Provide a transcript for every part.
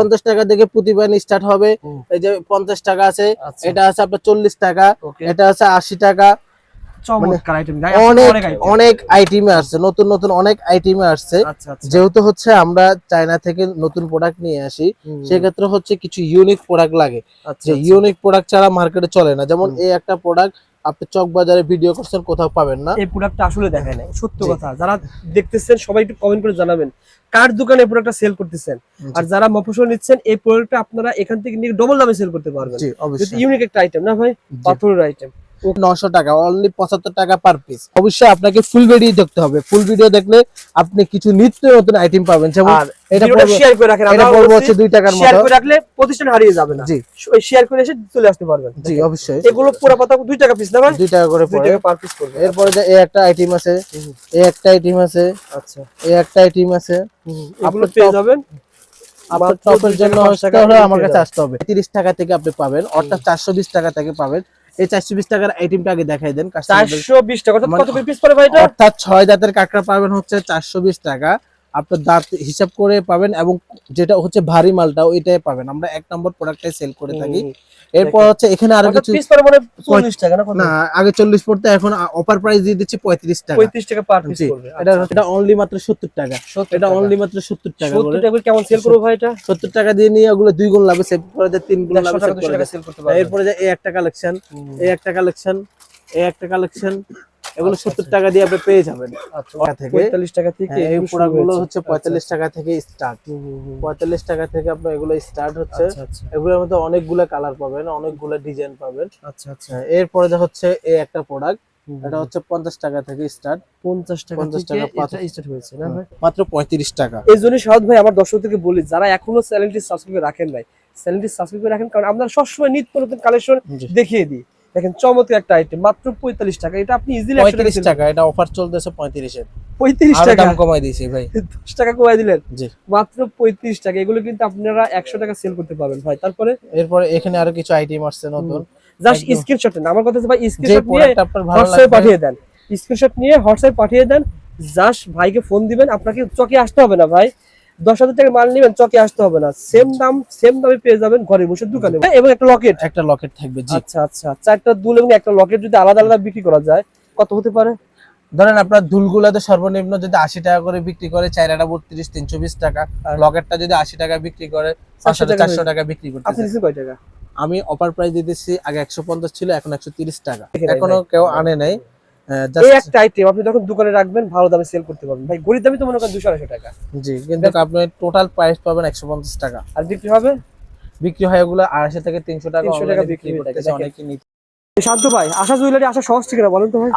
পঞ্চাশ টাকা থেকে বাহিনী স্টার্ট হবে। এই যে পঞ্চাশ টাকা আছে আচ্ছা। এটা আছে আপনার চল্লিশ টাকা এটা আছে আশি টাকা। আইটেম অনেক অনেক আইটেমে আসছে নতুন নতুন অনেক আইটেমে আসছে। আচ্ছা আচ্ছা। যেহেতু হচ্ছে আমরা চায়না থেকে নতুন প্রোডাক্ট নিয়ে আসি সেক্ষেত্রে হচ্ছে কিছু ইউনিক প্রোডাক্ট লাগে। যে। ইউনিক প্রোডাক্ট ছাড়া মার্কেটে চলে না। যেমন। এই একটা প্রোডাক্ট আপনি চক বাজারে ভিডিও করছেন কোথাও পাবেন না। এই প্রোডাক্টটা আসলে দেখায় না সত্য কথা যারা দেখতেছেন সবাই একটু কমেন্ট করে জানাবেন কার দোকানে প্রোডাক্টটা সেল করতেছেন? আর যারা মফসল নিচ্ছেন এই প্রোডাক্টটা আপনারা এখান থেকে নিয়ে ডবল দামে সেল করতে পারবেন। জি অবশ্যই। ইউনিক একটা আইটেম না ভাই? পাথরের আইটেম নশো টাকা অনলি পঁচাত্তর টাকা পার পিস অবশ্যই আপনাকে ফুল ভিডিও দেখতে হবে। ফুল ভিডিও দেখলে আপনি কিছু নিত্য নতুন আইটেম পাবেন। যেমন এটা শেয়ার করে রাখেন। এটা পড়বে হচ্ছে দুই টাকার শেয়ার করে রাখলে প্রতিষ্ঠান হারিয়ে যাবে না। জি। শেয়ার করে এসে চলে আসতে পারবেন। জি অবশ্যই। এগুলো পুরো পাতা দুই টাকা পিস না ভাই? দুই টাকা করে পড়ে। টাকা পার পিস করবে এরপরে যে এই একটা আইটেম আছে। এই একটা আইটেম আছে। আচ্ছা। এই একটা আইটেম আছে। এগুলো আপনার পেয়ে যাবেন। আপনার টপের জন্য আমার কাছে আসতে হবে। তিরিশ টাকা থেকে আপনি পাবেন। অর্থাৎ চারশো বিশ টাকা থেকে পাবেন। এই চারশো বিশ টাকার আইটেমটা আগে দেখাই দেন customer দের। চারশো বিশ টাকা অর্থাৎ মানে- কত পিস পরে ভাই এটা অর্থাৎ ছয় দাঁতের কাঁকড়া পাবেন হচ্ছে চারশো বিশ টাকা। আপনার দাঁত হিসাব করে পাবেন এবং যেটা হচ্ছে ভারী মালটা ওইটাই পাবেন। আমরা এক নম্বর প্রোডাক্টটাই সেল করে থাকি। এরপর হচ্ছে এখানে আরও কিছু পিস পরে মানে চল্লিশ টাকা না না আগে চল্লিশ পড়তে এখন অফার প্রাইস দিয়ে দিচ্ছি পঁয়ত্রিশ টাকা। পঁয়ত্রিশ টাকা পার পিস করবে এটা এটা অনলি মাত্র সত্তর টাকা। এটা অনলি মাত্র সত্তর টাকা সত্তর করে। টাকা করে কেমন সেল করব ভাই এটা? সত্তর টাকা দিয়ে নিয়ে ওগুলো দুই গুণ লাভে সেভ করে দেয় তিন গুণ লাভ সেভ করে দেয়। এরপরে যে এই একটা কালেকশন এই একটা কালেকশন এই একটা কালেকশন এগুলো আচ্ছা, সত্তর আচ্ছা। টাকা দিয়ে আপনি পেয়ে যাবেন। আচ্ছা থেকে। পঁয়তাল্লিশ টাকা থেকে হ্যাঁ, এই হচ্ছে পঁয়তাল্লিশ টাকা থেকে স্টার্ট। পঁয়তাল্লিশ টাকা থেকে আপনার এগুলো স্টার্ট হচ্ছে। আচ্ছা আচ্ছা। এগুলোর মধ্যে অনেকগুলো কালার পাবেন অনেকগুলো ডিজাইন পাবেন। আচ্ছা আচ্ছা। হ্যাঁ, এরপরে যে হচ্ছে এই একটা প্রোডাক্ট এটা হচ্ছে পঞ্চাশ টাকা থেকে স্টার্ট পঞ্চাশ টাকা 50 থেকে টাকা স্টার্ট হয়েছে না ভাই? মাত্র পঁয়ত্রিশ টাকা। এই জন্য ভাই আমার দর্শকদেরকে বলি যারা এখনও চ্যানেলটি সাবস্ক্রাইব রাখেন নাই চ্যানেলটি সাবস্ক্রাইব রাখেন কারণ আমরা সবসময় নিত্য নতুন কালেকশন দেখিয়ে দিই। দেখেন চমৎকার একটা আইটেম মাত্র পঁয়তাল্লিশ টাকা। এটা আপনি ইজিলি পঁয়ত্রিশ টাকা এটা অফার চলতেছে পঁয়ত্রিশের। পঁয়ত্রিশ টাকা। কমাই দিয়েছি ভাই। দশ টাকা কমাই দিলেন। জি। মাত্র পঁয়ত্রিশ টাকা। এগুলো কিন্তু আপনারা একশো টাকা সেল করতে পারবেন ভাই। তারপরে? এরপরে এখানে আরও কিছু আইটেম আসছে নতুন। জাস্ট। স্ক্রিনশট নেন। আমার কথা হচ্ছে ভাই স্ক্রিনশট নিয়ে আপনার হোয়াটসঅ্যাপে পাঠিয়ে দেন। স্ক্রিনশট নিয়ে হোয়াটসঅ্যাপে পাঠিয়ে দেন। জাস্ট ভাইকে ফোন দিবেন। আপনাকে চকে আসতে হবে না ভাই। দশ হাজার টাকা মাল নেবেন চকে আসতে হবে না। সেম দাম সেম দামে পেয়ে যাবেন ঘরে বসে দোকানে। এবং একটা লকেট একটা লকেট থাকবে আচ্ছা আচ্ছা চারটা দুল এবং একটা লকেট যদি আলাদা আলাদা বিক্রি করা যায় কত হতে পারে? ধরেন আপনার দুলগুলাতে সর্বনিম্ন যদি আশি টাকা করে বিক্রি করে চাইরাটা বত্রিশ তিনশো বিশ টাকা। আর লকেটটা যদি আশি টাকা বিক্রি করে চারশো টাকা চারশো টাকা বিক্রি কয় টাকা? আমি অফার প্রাইস দিতেছি আগে একশো পঞ্চাশ ছিল এখন একশো তিরিশ টাকা। এখনও কেউ আনে নাই। এই একটা আইটেম আপনি যখন দোকানে রাখবেন ভালো দামে সেল করতে পারবেন। ভাই গরিব দামি তো মনে করেন দুশো আড়াইশো টাকা। জি কিন্তু আপনি টোটাল প্রাইস পাবেন একশো পঞ্চাশ টাকা। আর বিক্রি হবে? বিক্রি হয় ওগুলো আড়াইশো থেকে তিনশো টাকা 300 টাকা বিক্রি হয়ে করতেছে। অনেকে নিতে শান্ত ভাই আশা জুয়েলারি আশা সহজ ঠিকানা বলেন তো ভাই।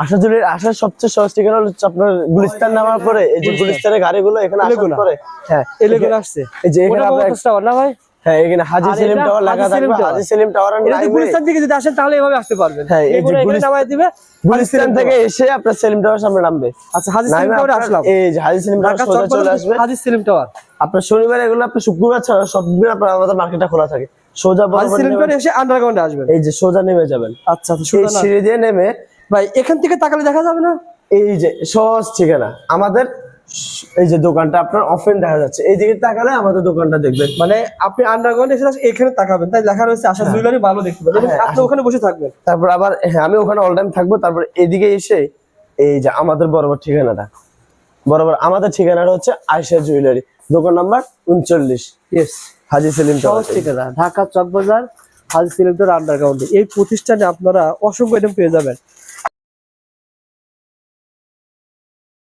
আশা সবচেয়ে সহজ ঠিকানা হচ্ছে আপনার গুলিস্তান নামার পরে এই যে গুলিস্তান। গুলিস্তানের গাড়িগুলো এখানে আসার পরে হ্যাঁ এলেগুলো আসছে। এই যে এখানে আপনার ভাই? হ্যাঁ এখানে হাজি সেলিম টাওয়ার লেখা থাকবে হাজি সেলিম টাওয়ার এটা গুলিস্তান থেকে যদি আসেন তাহলে এভাবে আসতে পারবেন হ্যাঁ, এই যে এগুলো নামায় দিবে। গুলিস্তান থেকে এসে আপনার সেলিম টাওয়ার সামনে নামবে। আচ্ছা হাজি সেলিম নামে আসলাম। এই যে হাজি সেলিম টাওয়ার সোজা চলে আসবে। হাজি সেলিম টাওয়ার। আপনার শনিবার এগুলো আপনার শুক্রবার ছাড়া সব দিন আপনার আমাদের মার্কেটটা খোলা থাকে। সোজা বরাবর এসে আন্ডারগ্রাউন্ডে আসবেন। এই যে সোজা নেমে যাবেন। আচ্ছা আচ্ছা এই সিঁড়ি দিয়ে নেমে ভাই এখান থেকে তাকালে দেখা যাবে না? এই যে সহজ ঠিকানা। আমাদের এই যে দোকানটা আপনার অফেন দেখা যাচ্ছে। এই দিকে তাকালে আমাদের দোকানটা দেখবেন। মানে আপনি আন্ডারগ্রাউন্ডে এসে এখানে তাকাবেন। তাই লেখা রয়েছে আশা জুয়েলারি ভালো দেখতে পাবেন। হ্যাঁ, আপনি ওখানে বসে থাকবেন। তারপর আবার হ্যাঁ আমি ওখানে অল টাইম থাকব। তারপর এদিকে এসে এই যে আমাদের বরাবর ঠিকানাটা। বরাবর আমাদের ঠিকানাটা হচ্ছে আয়সা জুয়েলারি। দোকান নাম্বার উনচল্লিশ। ইয়েস হাজি সেলিম ঠিকানা ঢাকা চকবাজার হাজি সিলিন্ডার আন্ডারগ্রাউন্ডে এই প্রতিষ্ঠানে আপনারা অসংখ্য আইটেম পেয়ে যাবেন।